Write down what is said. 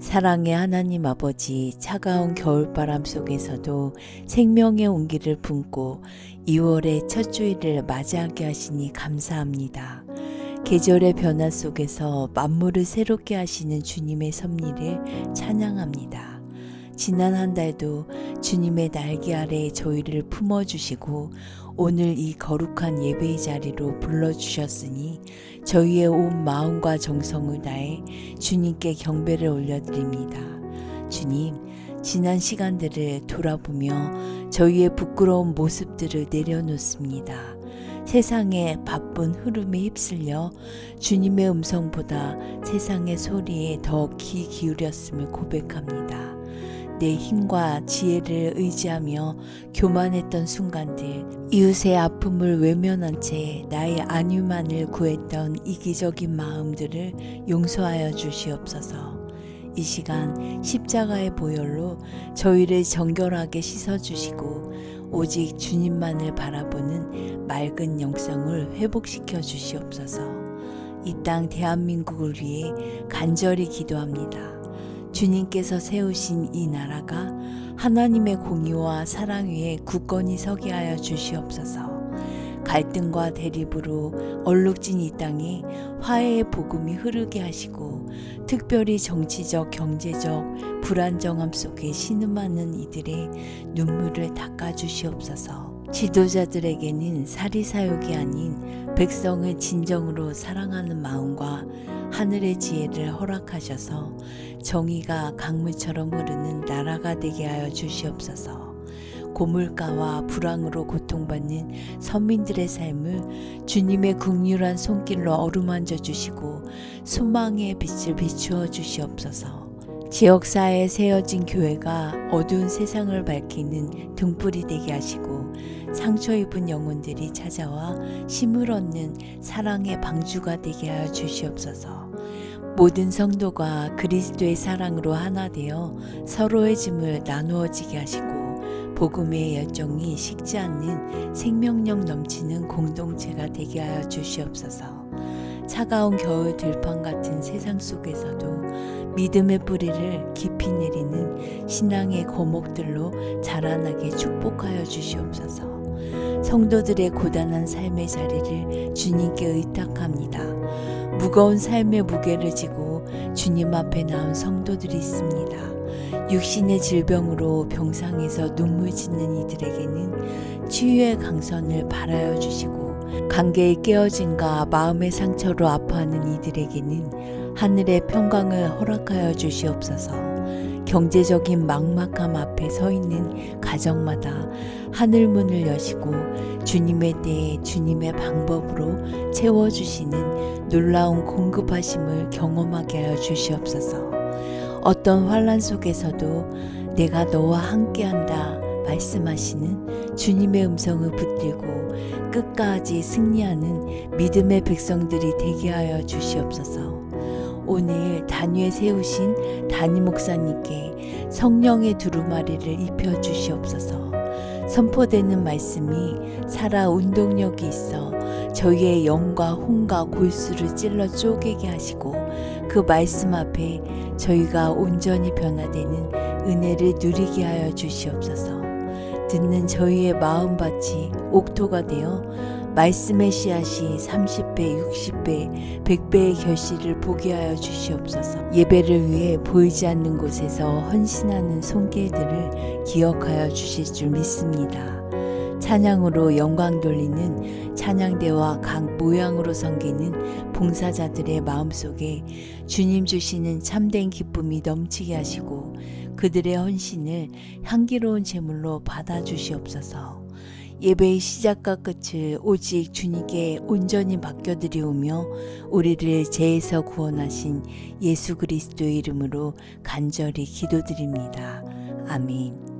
사랑의 하나님 아버지 차가운 겨울바람 속에서도 생명의 온기를 품고 2월의 첫 주일을 맞이하게 하시니 감사합니다. 계절의 변화 속에서 만물을 새롭게 하시는 주님의 섭리를 찬양합니다. 지난 한 달도 주님의 날개 아래 저희를 품어주시고 오늘 이 거룩한 예배의 자리로 불러주셨으니 저희의 온 마음과 정성을 다해 주님께 경배를 올려드립니다. 주님, 지난 시간들을 돌아보며 저희의 부끄러운 모습들을 내려놓습니다. 세상의 바쁜 흐름에 휩쓸려 주님의 음성보다 세상의 소리에 더 귀 기울였음을 고백합니다. 내 힘과 지혜를 의지하며 교만했던 순간들, 이웃의 아픔을 외면한 채 나의 안위만을 구했던 이기적인 마음들을 용서하여 주시옵소서. 이 시간 십자가의 보혈로 저희를 정결하게 씻어주시고 오직 주님만을 바라보는 맑은 영성을 회복시켜 주시옵소서. 이 땅 대한민국을 위해 간절히 기도합니다. 주님께서 세우신 이 나라가 하나님의 공의와 사랑 위에 굳건히 서게 하여 주시옵소서. 갈등과 대립으로 얼룩진 이 땅에 화해의 복음이 흐르게 하시고 특별히 정치적, 경제적 불안정함 속에 신음하는 이들의 눈물을 닦아 주시옵소서. 지도자들에게는 사리사욕이 아닌 백성을 진정으로 사랑하는 마음과 하늘의 지혜를 허락하셔서 정의가 강물처럼 흐르는 나라가 되게 하여 주시옵소서. 고물가와 불황으로 고통받는 서민들의 삶을 주님의 극률한 손길로 어루만져 주시고 소망의 빛을 비추어 주시옵소서. 지역사회에 세워진 교회가 어두운 세상을 밝히는 등불이 되게 하시고 상처 입은 영혼들이 찾아와 힘을 얻는 사랑의 방주가 되게 하여 주시옵소서. 모든 성도가 그리스도의 사랑으로 하나 되어 서로의 짐을 나누어지게 하시고 복음의 열정이 식지 않는 생명력 넘치는 공동체가 되게 하여 주시옵소서. 차가운 겨울 들판 같은 세상 속에서도 믿음의 뿌리를 깊이 내리는 신앙의 거목들로 자라나게 축복하여 주시옵소서. 성도들의 고단한 삶의 자리를 주님께 의탁합니다. 무거운 삶의 무게를 지고 주님 앞에 나온 성도들이 있습니다. 육신의 질병으로 병상에서 눈물 짓는 이들에게는 치유의 강선을 바라여 주시고 관계의 깨어짐과 마음의 상처로 아파하는 이들에게는 하늘의 평강을 허락하여 주시옵소서. 경제적인 막막함 앞에 서 있는 가정마다 하늘 문을 여시고 주님의 때에 주님의 방법으로 채워주시는 놀라운 공급하심을 경험하게 하여 주시옵소서. 어떤 환란 속에서도 내가 너와 함께한다 말씀하시는 주님의 음성을 붙들고 끝까지 승리하는 믿음의 백성들이 되게 하여 주시옵소서. 오늘 단위에 세우신 담임 목사님께 성령의 두루마리를 입혀 주시옵소서. 선포되는 말씀이 살아 운동력이 있어 저희의 영과 혼과 골수를 찔러 쪼개게 하시고 그 말씀 앞에 저희가 온전히 변화되는 은혜를 누리게 하여 주시옵소서. 듣는 저희의 마음밭이 옥토가 되어 말씀의 씨앗이 30배, 60배, 100배의 결실을 보게 하여 주시옵소서. 예배를 위해 보이지 않는 곳에서 헌신하는 손길들을 기억하여 주실 줄 믿습니다. 찬양으로 영광 돌리는 찬양대와 각 모양으로 섬기는 봉사자들의 마음속에 주님 주시는 참된 기쁨이 넘치게 하시고 그들의 헌신을 향기로운 제물로 받아 주시옵소서. 예배의 시작과 끝을 오직 주님께 온전히 맡겨드리오며 우리를 죄에서 구원하신 예수 그리스도의 이름으로 간절히 기도드립니다. 아멘.